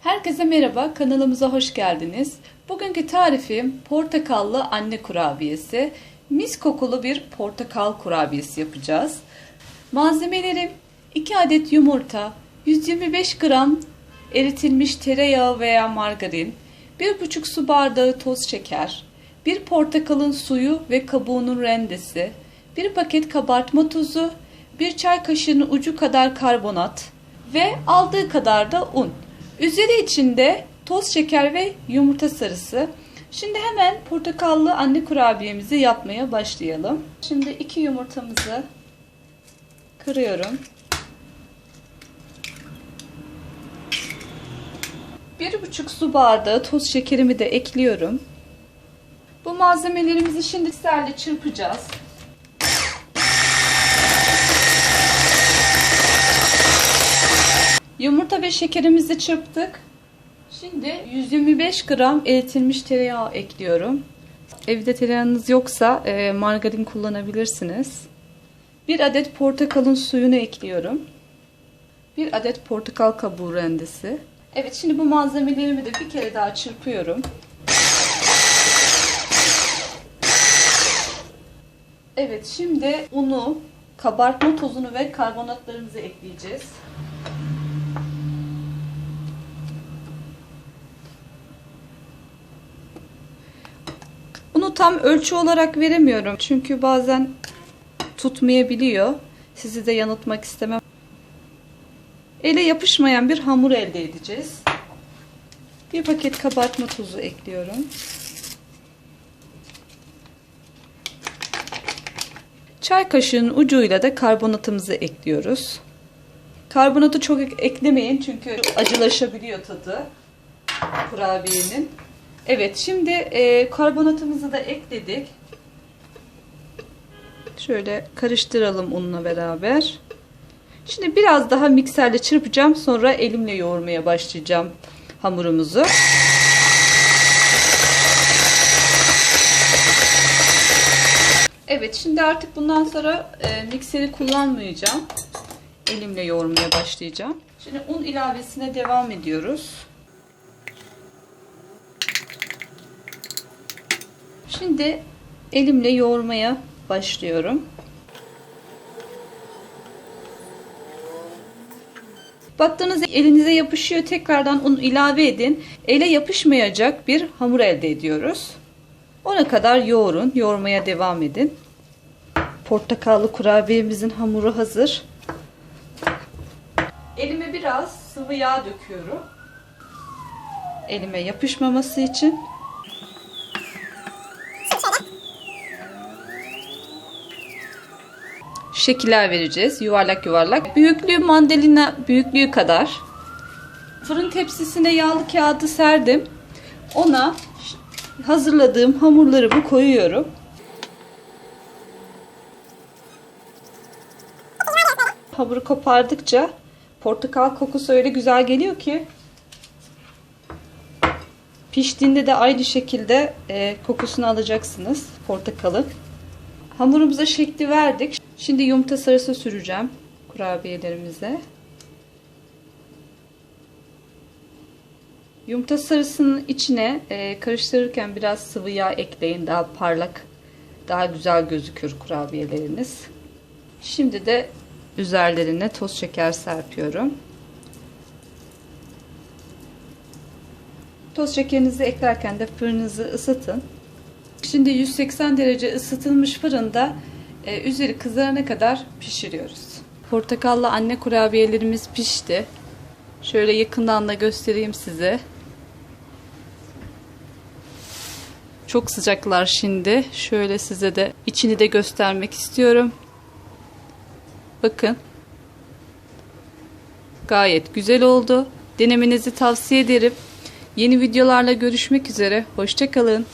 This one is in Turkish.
Herkese merhaba, kanalımıza hoş geldiniz. Bugünkü tarifim portakallı anne kurabiyesi. Mis kokulu bir portakal kurabiyesi yapacağız. Malzemelerim 2 adet yumurta, 125 gram eritilmiş tereyağı veya margarin, 1,5 su bardağı toz şeker, 1 portakalın suyu ve kabuğunun rendesi, 1 paket kabartma tozu, 1 çay kaşığının ucu kadar karbonat ve aldığı kadar da un. Üzeri içinde toz şeker ve yumurta sarısı. Şimdi hemen portakallı anne kurabiyemizi yapmaya başlayalım. Şimdi iki yumurtamızı kırıyorum. Bir buçuk su bardağı toz şekerimi de ekliyorum. Bu malzemelerimizi şimdi mikserle çırpacağız. Yumurta ve şekerimizi çırptık. Şimdi 125 gram eritilmiş tereyağı ekliyorum. Evde tereyağınız yoksa e, margarin kullanabilirsiniz. Bir adet portakalın suyunu ekliyorum. Bir adet portakal kabuğu rendesi. Evet şimdi bu malzemelerimi de bir kere daha çırpıyorum. Evet şimdi unu, kabartma tozunu ve karbonatlarımızı ekleyeceğiz. Tam ölçü olarak veremiyorum. Çünkü bazen tutmayabiliyor. Sizi de yanıltmak istemem. Ele yapışmayan bir hamur elde edeceğiz. Bir paket kabartma tozu ekliyorum. Çay kaşığının ucuyla da karbonatımızı ekliyoruz. Karbonatı çok eklemeyin çünkü acılaşabiliyor tadı kurabiyenin. Evet şimdi e, karbonatımızı da ekledik. Şöyle karıştıralım unla beraber. Şimdi biraz daha mikserle çırpacağım. Sonra elimle yoğurmaya başlayacağım hamurumuzu. Evet şimdi artık bundan sonra e, mikseri kullanmayacağım. Elimle yoğurmaya başlayacağım. Şimdi un ilavesine devam ediyoruz. Şimdi elimle yoğurmaya başlıyorum. Baktığınız elinize yapışıyor. Tekrardan un ilave edin. Ele yapışmayacak bir hamur elde ediyoruz. Ona kadar yoğurun. Yoğurmaya devam edin. Portakallı kurabiyemizin hamuru hazır. Elime biraz sıvı yağ döküyorum. Elime yapışmaması için. Şekiller vereceğiz. Yuvarlak yuvarlak. Büyüklüğü mandalina büyüklüğü kadar. Fırın tepsisine yağlı kağıdı serdim. Ona hazırladığım hamurlarımı koyuyorum. Hamuru kopardıkça portakal kokusu öyle güzel geliyor ki piştiğinde de aynı şekilde e, kokusunu alacaksınız portakalın. Hamurumuza şekli verdik. Şimdi yumurta sarısı süreceğim kurabiyelerimize. Yumurta sarısının içine e, karıştırırken biraz sıvı yağ ekleyin. Daha parlak, daha güzel gözükür kurabiyeleriniz. Şimdi de üzerlerine toz şeker serpiyorum. Toz şekerinizi eklerken de fırınınızı ısıtın. Şimdi 180 derece ısıtılmış fırında e, üzeri kızarana kadar pişiriyoruz. Portakallı anne kurabiyelerimiz pişti. Şöyle yakından da göstereyim size. Çok sıcaklar şimdi. Şöyle size de içini de göstermek istiyorum. Bakın. Gayet güzel oldu. Denemenizi tavsiye ederim. Yeni videolarla görüşmek üzere. Hoşçakalın.